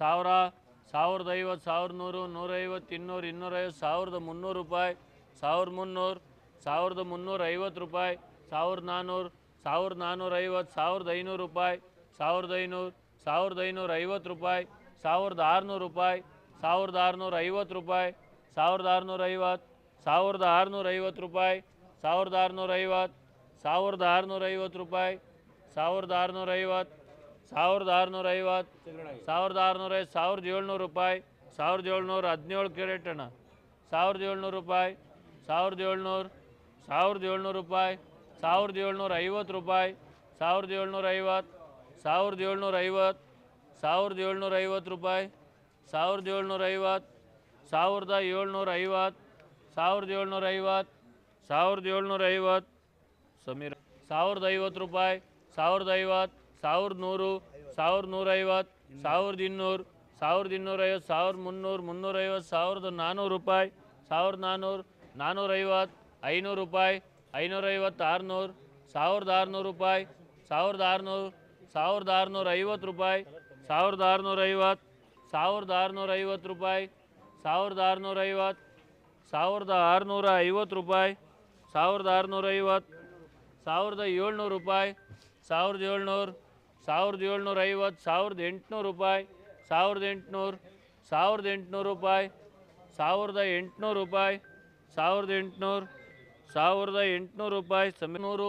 ಇನ್ನೂರೈವತ್ತು ಸಾವಿರದ ನೂರು, ನೂರೈವತ್ತು, ಇನ್ನೂರು, ಇನ್ನೂರೈವತ್ತು, ಸಾವಿರದ ಮುನ್ನೂರು ರೂಪಾಯಿ, ಸಾವಿರದ ಮುನ್ನೂರು, ಸಾವಿರದ ಮುನ್ನೂರ ಐವತ್ತು ರೂಪಾಯಿ, ಸಾವಿರದ ನಾನ್ನೂರು ಸಾವಿರದ ನಾನ್ನೂರೈವತ್ತು ಸಾವಿರದ ಐನೂರು ರೂಪಾಯಿ, ಸಾವಿರದ ಐನೂರು, ಸಾವಿರದ ಐನೂರ ಐವತ್ತು ರೂಪಾಯಿ, ಸಾವಿರದ ಆರುನೂರು ರೂಪಾಯಿ, ಸಾವಿರದ ಆರುನೂರ ಐವತ್ತು ರೂಪಾಯಿ, ಸಾವಿರದ ಆರುನೂರ ಐವತ್ತು, ಸಾವಿರದ ಆರುನೂರ ಐವತ್ತು ರೂಪಾಯಿ, ಸಾವಿರದ ಆರುನೂರ ಐವತ್ತು, ಸಾವಿರದ ಆರುನೂರ ಐವತ್ತು ರೂಪಾಯಿ, ಸಾವಿರದ ಆರುನೂರ ಐವತ್ತು ಸಾವಿರದ ಆರುನೂರ ಐವತ್ತು ಸಾವಿರದ ಆರುನೂರ ಐವತ್ತು ಸಾವಿರದ ಏಳ್ನೂರು ರೂಪಾಯಿ ಸಾವಿರದ ಏಳ್ನೂರ ಹದಿನೇಳು ಕ್ಯಾರೆಟ್ ಅಣ್ಣ. ಸಾವಿರದ ಏಳ್ನೂರು ರೂಪಾಯಿ ಸಾವಿರದ ಏಳ್ನೂರು ಸಾವಿರದ ಏಳ್ನೂರು ರೂಪಾಯಿ ಸಾವಿರದ ಏಳ್ನೂರ ಐವತ್ತು ರೂಪಾಯಿ ಸಾವಿರದ ಏಳ್ನೂರ ಐವತ್ತು ಸಾವಿರದ ಏಳ್ನೂರ ಐವತ್ತು ಸಾವಿರದ ಏಳ್ನೂರ ಐವತ್ತು ರೂಪಾಯಿ ಸಾವಿರದ ಏಳ್ನೂರ ಐವತ್ತು ಸಾವಿರದ ಏಳ್ನೂರ ಐವತ್ತು ಸಾವಿರದ ಏಳ್ನೂರ ಐವತ್ತು ಸಾವಿರದ ಏಳ್ನೂರ ಐವತ್ತು. ಸಮೀರ್ ಸಾವಿರದ ಐವತ್ತು ರೂಪಾಯಿ ಸಾವಿರದ ಐವತ್ತು ಸಾವಿರದ ನೂರು ಸಾವಿರದ ನೂರೈವತ್ತು ಸಾವಿರದ ಇನ್ನೂರು ಸಾವಿರದ ಇನ್ನೂರೈವತ್ತು ಸಾವಿರದ ಮುನ್ನೂರು ಮುನ್ನೂರೈವತ್ತು ಸಾವಿರದ ನಾನ್ನೂರು ರೂಪಾಯಿ ಸಾವಿರದ ನಾನ್ನೂರು ನಾನ್ನೂರೈವತ್ತು ಐನೂರು ರೂಪಾಯಿ, ಐನೂರೈವತ್ತು, ಆರುನೂರು ಸಾವಿರದ ಆರುನೂರು ರೂಪಾಯಿ ಸಾವಿರದ ಆರುನೂರು ಸಾವಿರದ ಆರುನೂರ ಐವತ್ತು ರೂಪಾಯಿ ಸಾವಿರದ ಆರುನೂರ ಐವತ್ತು ಸಾವಿರದ ಆರುನೂರ ಐವತ್ತು ರೂಪಾಯಿ ಸಾವಿರದ ಆರುನೂರ ಐವತ್ತು ಸಾವಿರದ ಆರುನೂರ ಐವತ್ತು ರೂಪಾಯಿ ಸಾವಿರದ ಆರುನೂರ ಐವತ್ತು ಸಾವಿರದ ಏಳ್ನೂರು ರೂಪಾಯಿ, ಸಾವಿರದ ಏಳ್ನೂರು ಸಾವಿರದ ಏಳ್ನೂರ ಐವತ್ತು ಸಾವಿರದ ಎಂಟುನೂರು ರೂಪಾಯಿ, ಸಾವಿರದ ಎಂಟುನೂರು ಸಾವಿರದ ಎಂಟುನೂರು ರೂಪಾಯಿ, ಸಾವಿರದ ಎಂಟುನೂರು ರೂಪಾಯಿ, ಸಾವಿರದ ಎಂಟುನೂರು ಸಾವಿರದ ಎಂಟುನೂರು ರೂಪಾಯಿ ಸಮಿ ನೂರು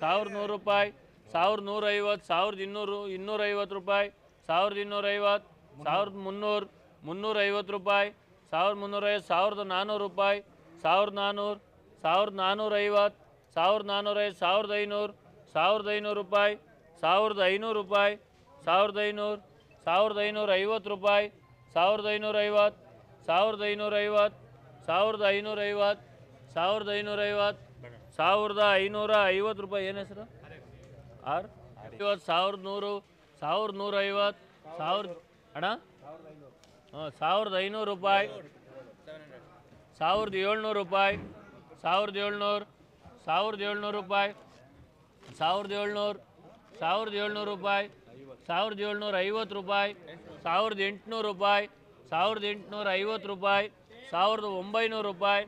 ಸಾವಿರದ ನೂರು ರೂಪಾಯಿ, ಸಾವಿರದ ನೂರೈವತ್ತು, ಸಾವಿರದ ಇನ್ನೂರು, ಇನ್ನೂರೈವತ್ತು ರೂಪಾಯಿ, ಸಾವಿರದ ಇನ್ನೂರೈವತ್ತು, ಸಾವಿರದ ಮುನ್ನೂರು, ಮುನ್ನೂರೈವತ್ತು ರೂಪಾಯಿ, ಸಾವಿರದ ಮುನ್ನೂರೈವತ್ತು, ಸಾವಿರದ ನಾನ್ನೂರು ರೂಪಾಯಿ, ಸಾವಿರದ ನಾನ್ನೂರು ಸಾವಿರದ ನಾನ್ನೂರೈವತ್ತು ಸಾವಿರದ ನಾನ್ನೂರೈವತ್ತು ಸಾವಿರದ ಐನೂರು ಸಾವಿರದ ಐನೂರು ರೂಪಾಯಿ ಸಾವಿರದ ಐನೂರು ರೂಪಾಯಿ, ಸಾವಿರದ ಐನೂರು, ಸಾವಿರದ ಐನೂರ ಐವತ್ತು ರೂಪಾಯಿ, ಸಾವಿರದ ಐನೂರ ಐವತ್ತು, ಸಾವಿರದ ಐನೂರ ಐವತ್ತು, ಸಾವಿರದ ಐನೂರ ಐವತ್ತು, ಸಾವಿರದ ಐನೂರ ಐವತ್ತು, ಸಾವಿರದ ಐನೂರ ಐವತ್ತು ರೂಪಾಯಿ. ಏನು ಹೆಸರು? ಆರು? ಐವತ್ತು, ಸಾವಿರದ ನೂರು, ಸಾವಿರದ ನೂರ ಐವತ್ತು, ಸಾವಿರದ ಅಣ್ಣ? ಹಾಂ ಸಾವಿರದ ಐನೂರು ರೂಪಾಯಿ, ಸಾವಿರದ ಏಳ್ನೂರು ರೂಪಾಯಿ, ಸಾವಿರದ ಏಳ್ನೂರು ಸಾವಿರದ ಏಳ್ನೂರು ರೂಪಾಯಿ, ಸಾವಿರದ ಏಳ್ನೂರು ಸಾವಿರದ ಏಳ್ನೂರು ರೂಪಾಯಿ, ಸಾವಿರದ ಏಳ್ನೂರ ಐವತ್ತು ರೂಪಾಯಿ, ಸಾವಿರದ ಎಂಟುನೂರು ರೂಪಾಯಿ, ಸಾವಿರದ ಎಂಟುನೂರ ಐವತ್ತು ರೂಪಾಯಿ, ಸಾವಿರದ ಒಂಬೈನೂರು ರೂಪಾಯಿ,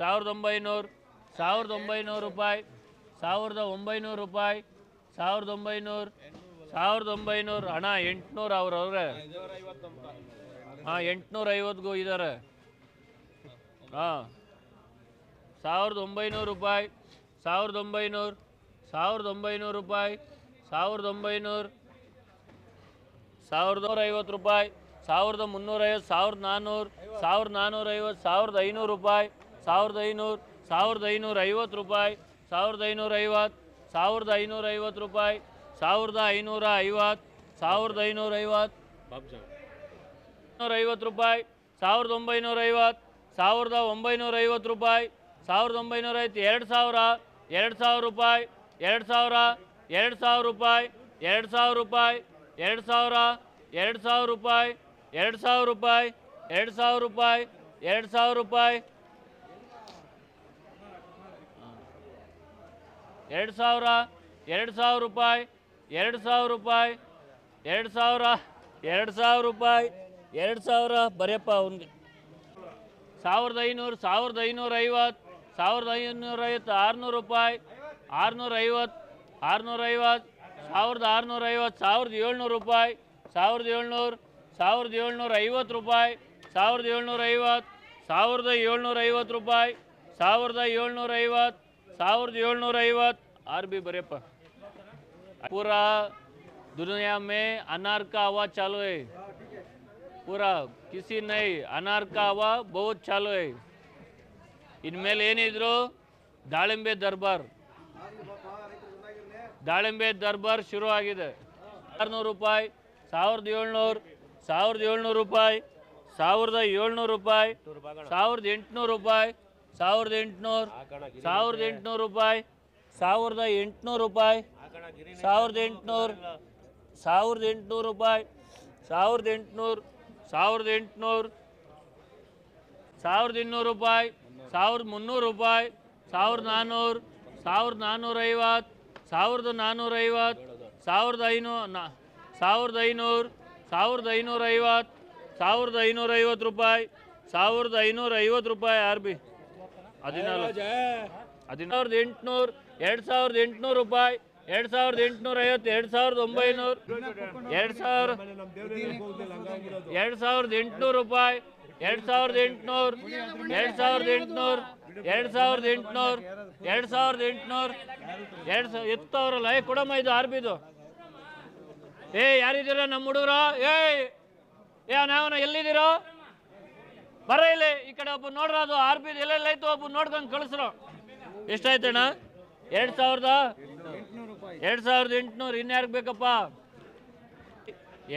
ಸಾವಿರದ ಒಂಬೈನೂರು ಸಾವಿರದ ಒಂಬೈನೂರು ರೂಪಾಯಿ, ಸಾವಿರದ ಒಂಬೈನೂರು ರೂಪಾಯಿ, ಸಾವಿರದ ಒಂಬೈನೂರು ಸಾವಿರದ ಒಂಬೈನೂರು ಹಣ ಎಂಟುನೂರು ಅವ್ರವ್ರೆ. ಹಾಂ ಎಂಟುನೂರ ಐವತ್ತಿಗೂ ಇದ್ದಾರೆ ಹಾಂ, ಸಾವಿರದ ಒಂಬೈನೂರು ರೂಪಾಯಿ, ಸಾವಿರದ ಒಂಬೈನೂರು ಸಾವಿರದ ಒಂಬೈನೂರು ರೂಪಾಯಿ ಸಾವಿರದ ಒಂಬೈನೂರು, ಸಾವಿರದ ನೂರ ಐವತ್ತು ರೂಪಾಯಿ, ಸಾವಿರದ ಮುನ್ನೂರೈವತ್ತು, ಸಾವಿರದ ನಾನ್ನೂರು, ಸಾವಿರದ ನಾನ್ನೂರೈವತ್ತು, ಸಾವಿರದ ಐನೂರು ರೂಪಾಯಿ, ಸಾವಿರದ ಐನೂರು, ಸಾವಿರದ ಐನೂರ ಐವತ್ತು ರೂಪಾಯಿ, ಸಾವಿರದ ಐನೂರ ಐವತ್ತು ಸಾವಿರದ ಐನೂರ ಐವತ್ತು ರೂಪಾಯಿ, ಸಾವಿರದ ಐನೂರ ಐವತ್ತು ಸಾವಿರದ ಐನೂರ ಐವತ್ತು ನೂರ ಐವತ್ತು ರೂಪಾಯಿ, ಸಾವಿರದ ಒಂಬೈನೂರ ಐವತ್ತು ಸಾವಿರದ ಒಂಬೈನೂರ ಐವತ್ತು ರೂಪಾಯಿ, ಸಾವಿರದ ಒಂಬೈನೂರ ಐವತ್ತು ಎರಡು ಸಾವಿರ ಎರಡು ಸಾವಿರ ರೂಪಾಯಿ, ಎರಡು ಸಾವಿರ ಎರಡು ಸಾವಿರ ರೂಪಾಯಿ, ಎರಡು ಸಾವಿರ ರೂಪಾಯಿ, ಎರಡು ಸಾವಿರ ಎರಡು ಸಾವಿರ ರೂಪಾಯಿ, ಎರಡು ಸಾವಿರ ರೂಪಾಯಿ, ಎರಡು ಸಾವಿರ ರೂಪಾಯಿ, ಎರಡು ಸಾವಿರ ರೂಪಾಯಿ. ಎರಡು ಸಾವಿರ ಎರಡು ಸಾವಿರ ರೂಪಾಯಿ, ಎರಡು ಸಾವಿರ ರೂಪಾಯಿ, ಎರಡು ಸಾವಿರ ಎರಡು ಸಾವಿರ ರೂಪಾಯಿ, ಎರಡು ಸಾವಿರ. ಬರೆಯಪ್ಪ ಅವನಿಗೆ. ಸಾವಿರದ ಐನೂರು, ಸಾವಿರದ ಐನೂರ ಐವತ್ತು ಸಾವಿರದ ಐನೂರ ಐವತ್ತು ಆರುನೂರು ರೂಪಾಯಿ ಆರುನೂರ ಐವತ್ತು ಆರುನೂರ ಐವತ್ತು ಸಾವಿರದ ಆರುನೂರ ಐವತ್ತು ಸಾವಿರದ ಏಳ್ನೂರು ರೂಪಾಯಿ ಸಾವಿರದ ಏಳ್ನೂರು ಸಾವಿರದ ಏಳ್ನೂರ ಐವತ್ತು ರೂಪಾಯಿ ಸಾವಿರದ ಏಳ್ನೂರ ಐವತ್ತು ಸಾವಿರದ ಏಳ್ನೂರ ಐವತ್ತು ರೂಪಾಯಿ ಸಾವಿರದ ಏಳ್ನೂರ ಐವತ್ತು ಸಾವಿರದ ಏಳ್ನೂರ ಐವತ್ತು ಆರ್ ಬಿ ಬರೆಯಪ್ಪ पूरा दुनिया में अनार का हवा चालू है पूरा किसी नहीं ಅನಾರ್ का ಹವಾ बहुत ಚಾಲು है ಇನ್ಮೇಲೆ ಏನಿದ್ರು ದಾಳಿಂಬೆ ದರ್ಬಾರ್ ದಾಳಿಂಬೆ ದರ್ಬಾರ್ ಶುರು ಆಗಿದೆ. ಆರುನೂರು ರೂಪಾಯಿ, ಸಾವಿರದ ಏಳ್ನೂರು ಸಾವಿರದ ಏಳ್ನೂರು ರೂಪಾಯಿ, ಸಾವಿರದ ಏಳ್ನೂರು ರೂಪಾಯಿ, ಸಾವಿರದ ಎಂಟುನೂರು ರೂಪಾಯಿ, ಸಾವಿರದ ಎಂಟುನೂರು ಸಾವಿರದ ಎಂಟುನೂರು ರೂಪಾಯಿ, ಸಾವಿರದ ಎಂಟುನೂರು ರೂಪಾಯಿ, ಸಾವಿರದ ಎಂಟುನೂರು ಸಾವಿರದ ಎಂಟುನೂರು ರೂಪಾಯಿ, ಸಾವಿರದ ಎಂಟುನೂರು ಸಾವಿರದ ಎಂಟುನೂರು, ಸಾವಿರದ ಇನ್ನೂರು ರೂಪಾಯಿ, ಸಾವಿರದ ಮುನ್ನೂರು ರೂಪಾಯಿ, ಸಾವಿರದ ನಾನ್ನೂರು ಸಾವಿರದ ನಾನ್ನೂರೈವತ್ತು ಸಾವಿರದ ನಾನ್ನೂರೈವತ್ತು ಸಾವಿರದ ಐನೂರು ನಾ ಸಾವಿರದ ಐನೂರು, ಸಾವಿರದ ಐನೂರ ಐವತ್ತು ಸಾವಿರದ ಐನೂರ ಐವತ್ತು ರೂಪಾಯಿ, ಸಾವಿರದ ಐನೂರ ಐವತ್ತು ರೂಪಾಯಿ ಆರ್ ಬಿ. ಹದಿನಾಲ್ಕು. ಹದಿನಾರದ ಎಂಟುನೂರು, ಎರಡು ಸಾವಿರದ ಎಂಟುನೂರು ರೂಪಾಯಿ, ಎರಡು ಸಾವಿರದ ಎಂಟುನೂರ ಐವತ್ತು ಎರಡು ಸಾವಿರದ ಒಂಬೈನೂರು, ಎರಡು ಸಾವಿರ ಎರಡು ಸಾವಿರದ ಎಂಟುನೂರು ರೂಪಾಯಿ, ಎರಡು ಸಾವಿರದ ಎಂಟುನೂರು, ಎರಡು ಸಾವಿರದ ಎಂಟುನೂರು ಎರಡು ಸಾವಿರದ ಎಂಟುನೂರು ಎರಡು ಸಾವಿರದ ಎಂಟುನೂರು ಎರಡು ಸಾವಿರ ಎತ್ತವ್ರಲ್ಲ ಏ ಕೊಡಮ್ಮ ಇದು ಆರ್ ಬಿದು ಏ ಯಾರಿದ್ದೀರ ನಮ್ಮ ಹುಡುಗರು? ಏಯ್ ಏ ನಾವನ ಎಲ್ಲಿದ್ದೀರೋ? ಬರ ಇಲ್ಲಿ ಈ ಕಡೆ ಒಬ್ಬ ನೋಡ್ರ ಅದು ಆರ್ ಬಿ ಎಲ್ಲೆಲ್ಲ ಐತು ಒಬ್ಬ ನೋಡ್ಕೊಂಡು ಕಳಿಸ್ರು. ಎಷ್ಟಾಯ್ತಣ್ಣ? ಎರಡು ಸಾವಿರದ ಎರಡು ಸಾವಿರದ ಎಂಟುನೂರು ಇನ್ಯಾರಿಗೆ ಬೇಕಪ್ಪ?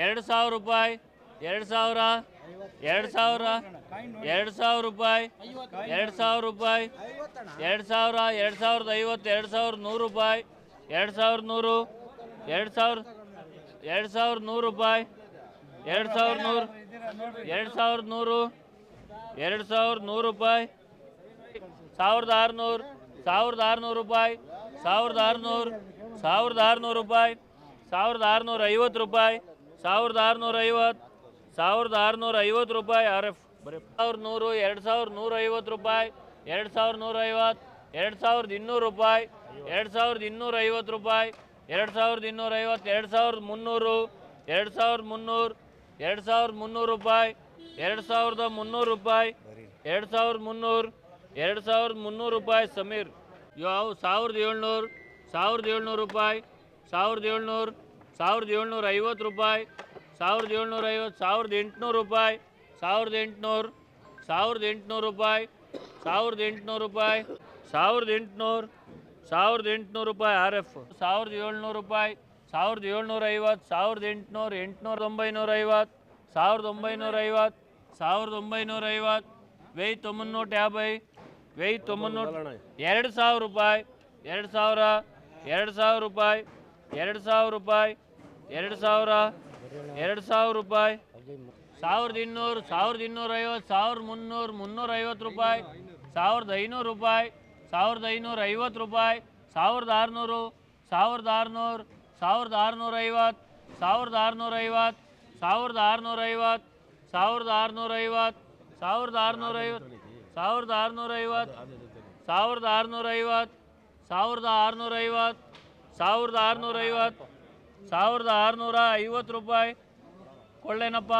ಎರಡು ಸಾವಿರ ರೂಪಾಯಿ. ಎರಡು ಸಾವಿರ ಎರಡು ಸಾವಿರ ಎರಡು ಸಾವಿರ ರೂಪಾಯಿ, ಎರಡು ಸಾವಿರ ರೂಪಾಯಿ, ಎರಡು ಸಾವಿರ, ಎರಡು ಸಾವಿರದ ಐವತ್ತು, ಎರಡು ಸಾವಿರದ ನೂರು ರೂಪಾಯಿ, ಎರಡು ಸಾವಿರದ ನೂರು, ಎರಡು ಸಾವಿರ, ಎರಡು ಸಾವಿರದ ನೂರು ರೂಪಾಯಿ, ಎರಡು ಸಾವಿರ ನೂರು, ಎರಡು ಸಾವಿರದ ನೂರು, ಎರಡು ಸಾವಿರ ನೂರು ರೂಪಾಯಿ, ಸಾವಿರದ ಆರುನೂರು ಸಾವಿರದ ಆರುನೂರು ರೂಪಾಯಿ, ಸಾವಿರದ ಆರುನೂರು ಸಾವಿರದ ಆರುನೂರು ರೂಪಾಯಿ, ಸಾವಿರದ ಆರುನೂರ ಐವತ್ತು ರೂಪಾಯಿ, ಸಾವಿರದ ಆರುನೂರ ಐವತ್ತು ಸಾವಿರದ ಆರುನೂರ ಐವತ್ತು ರೂಪಾಯಿ ಆರ್ ಎಫ್ ಬರೀ ಸಾವಿರದ ನೂರು ಎರಡು ಸಾವಿರದ ನೂರ ಐವತ್ತು ರೂಪಾಯಿ ಎರಡು ಸಾವಿರದ ನೂರ ಐವತ್ತು ಎರಡು ಸಾವಿರದ ಇನ್ನೂರು ರೂಪಾಯಿ ಎರಡು ಸಾವಿರದ ಇನ್ನೂರ ಐವತ್ತು ರೂಪಾಯಿ ಎರಡು ಸಾವಿರದ ಇನ್ನೂರ ಐವತ್ತು ಎರಡು ಸಾವಿರದ ಮುನ್ನೂರು ಎರಡು ಸಾವಿರದ ಮುನ್ನೂರು ಎರಡು ಸಾವಿರದ ಮುನ್ನೂರು ರೂಪಾಯಿ ಎರಡು ಸಾವಿರದ ಮುನ್ನೂರು ರೂಪಾಯಿ ಎರಡು ಸಾವಿರದ ಮುನ್ನೂರು ಎರಡು ಸಾವಿರದ ಮುನ್ನೂರು ರೂಪಾಯಿ ಸಮೀರ್ ಯಾವ ಸಾವಿರದ ಏಳ್ನೂರು ಸಾವಿರದ ಏಳ್ನೂರು ರೂಪಾಯಿ ಸಾವಿರದ ಏಳ್ನೂರು ಸಾವಿರದ ಏಳ್ನೂರ ಐವತ್ತು ರೂಪಾಯಿ ಸಾವಿರದ ಏಳ್ನೂರ ಐವತ್ತು ಸಾವಿರದ ಎಂಟುನೂರು ರೂಪಾಯಿ, ಸಾವಿರದ ಎಂಟುನೂರು ಸಾವಿರದ ಎಂಟುನೂರು ರೂಪಾಯಿ, ಸಾವಿರದ ಎಂಟುನೂರು ರೂಪಾಯಿ, ಸಾವಿರದ ಎಂಟುನೂರು ಸಾವಿರದ ಎಂಟುನೂರು ರೂಪಾಯಿ ಆರ್ ಎಫ್. ಸಾವಿರದ ಏಳ್ನೂರು ರೂಪಾಯಿ, ಸಾವಿರದ ಏಳ್ನೂರ ಐವತ್ತು ಸಾವಿರದ ಎಂಟುನೂರು ಎಂಟುನೂರ ಒಂಬೈನೂರ ಐವತ್ತು ಸಾವಿರದ ಒಂಬೈನೂರ ಐವತ್ತು ಸಾವಿರದ ಒಂಬೈನೂರ ಐವತ್ತು ವೆಯ್ ತೊಂಬನ್ನೂಟ ಯಾಭೈ ವೆಯ್ ತೊಂಬನ್ನೂರ ಎರಡು ಸಾವಿರ ರೂಪಾಯಿ, ಎರಡು ಸಾವಿರ ಎರಡು ಸಾವಿರ ರೂಪಾಯಿ, ಎರಡು ಸಾವಿರ ರೂಪಾಯಿ, ಎರಡು ಸಾವಿರ ಎರಡು ಸಾವಿರ ರೂಪಾಯಿ. ಸಾವಿರದ ಇನ್ನೂರು, ಸಾವಿರದ ಇನ್ನೂರ ಐವತ್ತು ಸಾವಿರದ ಮುನ್ನೂರು ಮುನ್ನೂರ ಐವತ್ತು ರೂಪಾಯಿ. ಸಾವಿರದ ಐನೂರು ರೂಪಾಯಿ, ಸಾವಿರದ ಐನೂರ ಐವತ್ತು ರೂಪಾಯಿ, ಸಾವಿರದ ಆರುನೂರು ಸಾವಿರದ ಆರುನೂರು, ಸಾವಿರದ ಆರುನೂರ ಐವತ್ತು ಸಾವಿರದ ಆರುನೂರ ಐವತ್ತು ಸಾವಿರದ ಆರುನೂರ ಐವತ್ತು ಸಾವಿರದ ಆರುನೂರ ಐವತ್ತು ಸಾವಿರದ ಆರುನೂರ ಐವತ್ತು ಸಾವಿರದ ಆರುನೂರ ಐವತ್ತು ಸಾವಿರದ ಆರುನೂರ ಐವತ್ತು ಸಾವಿರದ ಆರುನೂರ ಐವತ್ತು ಸಾವಿರದ ಆರುನೂರ ಐವತ್ತು ಸಾವಿರದ ಆರುನೂರ ಐವತ್ತು ರೂಪಾಯಿ. ಕೊಳ್ಳೇನಪ್ಪ,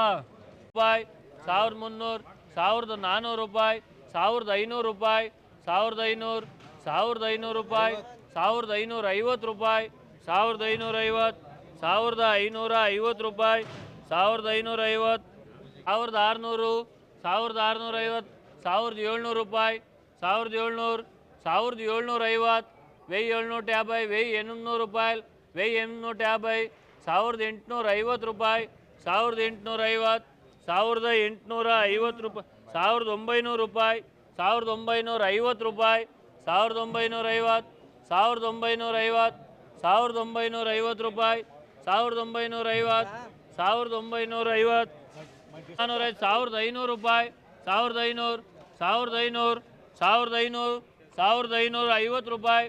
ರೂಪಾಯಿ. ಸಾವಿರದ ಮುನ್ನೂರು, ಸಾವಿರದ ನಾನ್ನೂರು ರೂಪಾಯಿ. ಸಾವಿರದ ಐನೂರು ರೂಪಾಯಿ. ಸಾವಿರದ ಐನೂರು ಸಾವಿರದ ಐನೂರು ರೂಪಾಯಿ. ಸಾವಿರದ ಐನೂರ ಐವತ್ತು ರೂಪಾಯಿ. ಸಾವಿರದ ಐನೂರ ಐವತ್ತು ಸಾವಿರದ ಐನೂರ ಐವತ್ತು ರೂಪಾಯಿ. ಸಾವಿರದ ಐನೂರ ಐವತ್ತು ಸಾವಿರದ ಆರುನೂರು, ಸಾವಿರದ ಆರುನೂರ ಐವತ್ತು ಸಾವಿರದ ಏಳ್ನೂರು ರೂಪಾಯಿ. ಸಾವಿರದ ಏಳ್ನೂರು, ಸಾವಿರದ ಏಳ್ನೂರ ಐವತ್ತು వెయ్యి ಏಳ್ನೂರ యాభై ವೆಯ್ ಎಂಟುನೂರು ರೂಪಾಯಿ. ವೆಯ್ ಎಂಟುನೂರ ಡ್ಯಾಬೈ ಸಾವಿರದ ಎಂಟುನೂರ ಐವತ್ತು ರೂಪಾಯಿ, ಸಾವಿರದ ಎಂಟುನೂರ ಐವತ್ತು ಸಾವಿರದ ಎಂಟುನೂರ ಐವತ್ತು ರೂಪಾಯಿ, ಸಾವಿರದ ಒಂಬೈನೂರು ರೂಪಾಯಿ, ಸಾವಿರದ ಒಂಬೈನೂರ ಐವತ್ತು ರೂಪಾಯಿ, ಸಾವಿರದ ಒಂಬೈನೂರ ಐವತ್ತು ಸಾವಿರದ ಒಂಬೈನೂರ ಐವತ್ತು ಸಾವಿರದ ಒಂಬೈನೂರ ಐವತ್ತು ರೂಪಾಯಿ, ಸಾವಿರದ ಒಂಬೈನೂರ ಐವತ್ತು ಸಾವಿರದ ಒಂಬೈನೂರ ಐವತ್ತು ನಾನ್ನೂರೈದು ಸಾವಿರದ ಐನೂರು ರೂಪಾಯಿ, ಸಾವಿರದ ಐನೂರು ಸಾವಿರದ ಐನೂರು ಸಾವಿರದ ಐನೂರು, ಸಾವಿರದ ಐನೂರ ಐವತ್ತು ರೂಪಾಯಿ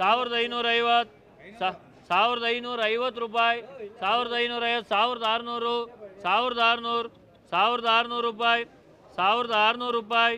ಸಾವಿರದ ಐನೂರ ಐವತ್ತು ಸಾ ಸಾವಿರದ ಐನೂರ ಐವತ್ತು ರೂಪಾಯಿ, ಸಾವಿರದ ಐನೂರ ಐವತ್ತು, ಸಾವಿರದ ಆರುನೂರು ಸಾವಿರದ ಆರುನೂರು ಸಾವಿರದ ಆರುನೂರು ರೂಪಾಯಿ, ಸಾವಿರದ ಆರುನೂರು ರೂಪಾಯಿ.